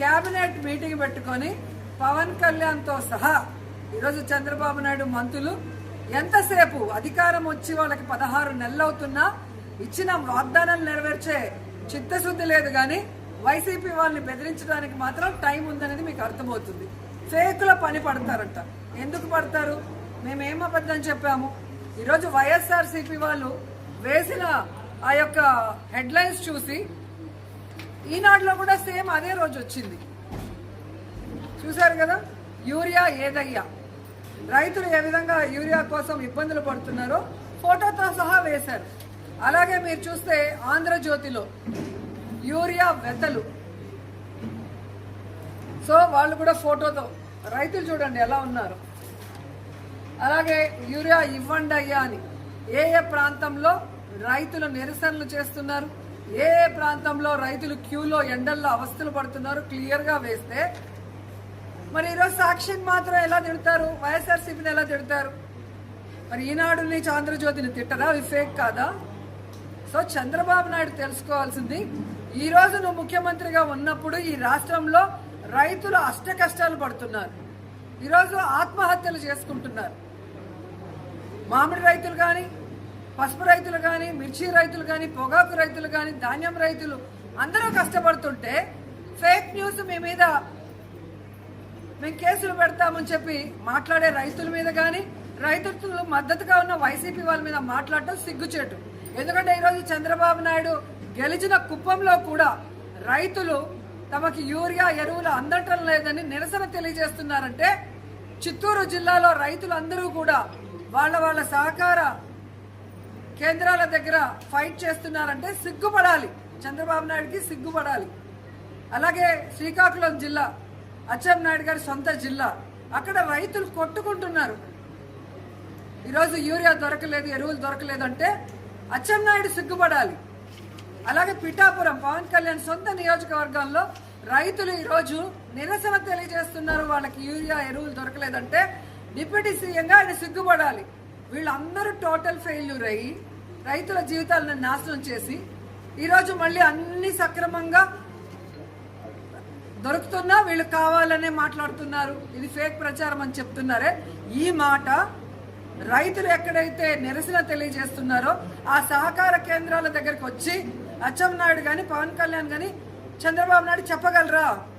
Cabinet meeting పెట్టుకొని పవన్ కళ్యాణ్తో సహా ఈరోజు చంద్రబాబు నాయుడు మంత్రులు ఎంతసేపు అధికారం వచ్చి వాళ్ళకి పదహారు నెలలు అవుతున్నా ఇచ్చిన వాగ్దానాలు నెరవేర్చే చిత్తశుద్ధి లేదు కానీ వైసీపీ వాళ్ళని బెదిరించడానికి మాత్రం టైం ఉందనేది మీకు అర్థమవుతుంది. ఫేకుల పని పడతారంట. ఎందుకు పడతారు? మేమేం అబద్ధం చెప్పాము? ఈరోజు వైఎస్ఆర్సీపీ వాళ్ళు వేసిన ఆ యొక్క హెడ్లైన్స్ చూసి ఈనాడులో కూడా సేమ్ అదే రోజు వచ్చింది. చూశారు కదా? యూరియా ఏదయ్యా? రైతులు ఏ విధంగా యూరియా కోసం ఇబ్బందులు పడుతున్నారో ఫోటోతో సహా వేశారు. అలాగే మీరు చూస్తే ఆంధ్రజ్యోతిలో యూరియా వెతలు సో వాళ్ళు కూడా ఫోటోతో రైతులు చూడండి ఎలా ఉన్నారు. అలాగే యూరియా ఇవ్వండి అయ్యా అని ఏ ఏ ప్రాంతంలో రైతులు నిరసనలు చేస్తున్నారు? ఏ ప్రాంతంలో రైతులు క్యూలో ఎండల్లో అవస్థలు పడుతున్నారు క్లియర్గా వేస్తే మరి ఈరోజు సాక్షిని మాత్రం ఎలా తిడతారు? వైఎస్ఆర్సీపీని ఎలా తిడతారు? మరి ఈనాడుని చంద్రజ్యోతిని తిట్టరా? అవి ఫేక్ కాదా? సో చంద్రబాబు నాయుడు తెలుసుకోవాల్సింది ఈ రోజు నువ్వు ముఖ్యమంత్రిగా ఉన్నప్పుడు ఈ రాష్ట్రంలో రైతులు అష్ట కష్టాలు పడుతున్నారు. ఈరోజు ఆత్మహత్యలు చేసుకుంటున్నారు. మామిడి రైతులు కానీ పసుపు రైతులు కానీ మిర్చి రైతులు కానీ పొగాకు రైతులు కానీ ధాన్యం రైతులు అందరూ కష్టపడుతుంటే ఫేక్ న్యూస్ మీ మీద మేము కేసులు పెడతామని చెప్పి మాట్లాడే రైతుల మీద కానీ రైతులు మద్దతుగా ఉన్న వైసీపీ వాళ్ళ మీద మాట్లాడటం సిగ్గుచేటు. ఎందుకంటే ఈరోజు చంద్రబాబు నాయుడు గెలిచిన కుప్పంలో కూడా రైతులు తమకి యూరియా ఎరువులు అందటం లేదని నిరసన తెలియజేస్తున్నారంటే చిత్తూరు జిల్లాలో రైతులందరూ కూడా వాళ్ళ వాళ్ళ సహకార కేంద్రాల దగ్గర ఫైట్ చేస్తున్నారంటే సిగ్గుపడాలి. చంద్రబాబు నాయుడుకి సిగ్గుపడాలి. అలాగే శ్రీకాకుళం జిల్లా అచ్చెన్నాయుడు గారి సొంత జిల్లా అక్కడ రైతులు కొట్టుకుంటున్నారు. ఈరోజు యూరియా దొరకలేదు ఎరువులు దొరకలేదు అంటే అచ్చెన్నాయుడు సిగ్గుపడాలి. అలాగే పిఠాపురం పవన్ కళ్యాణ్ సొంత నియోజకవర్గంలో రైతులు ఈరోజు నిరసన తెలియజేస్తున్నారు వాళ్ళకి యూరియా ఎరువులు దొరకలేదంటే డిప్యూటీ సీఎంగా ఆయన సిగ్గుపడాలి. వీళ్ళందరూ టోటల్ ఫెయిల్యూర్ అయ్యి రైతుల జీవితాలను నాశనం చేసి ఈరోజు మళ్ళీ అన్ని సక్రమంగా దొరుకుతున్నా వీళ్ళు కావాలనే మాట్లాడుతున్నారు. ఇది ఫేక్ ప్రచారం అని చెప్తున్నారే. ఈ మాట రైతులు ఎక్కడైతే నిరసన తెలియజేస్తున్నారో ఆ సహకార కేంద్రాల దగ్గరికి వచ్చి అచ్చెన్నాయుడు కానీ పవన్ కళ్యాణ్ కానీ చంద్రబాబు నాయుడు చెప్పగలరా?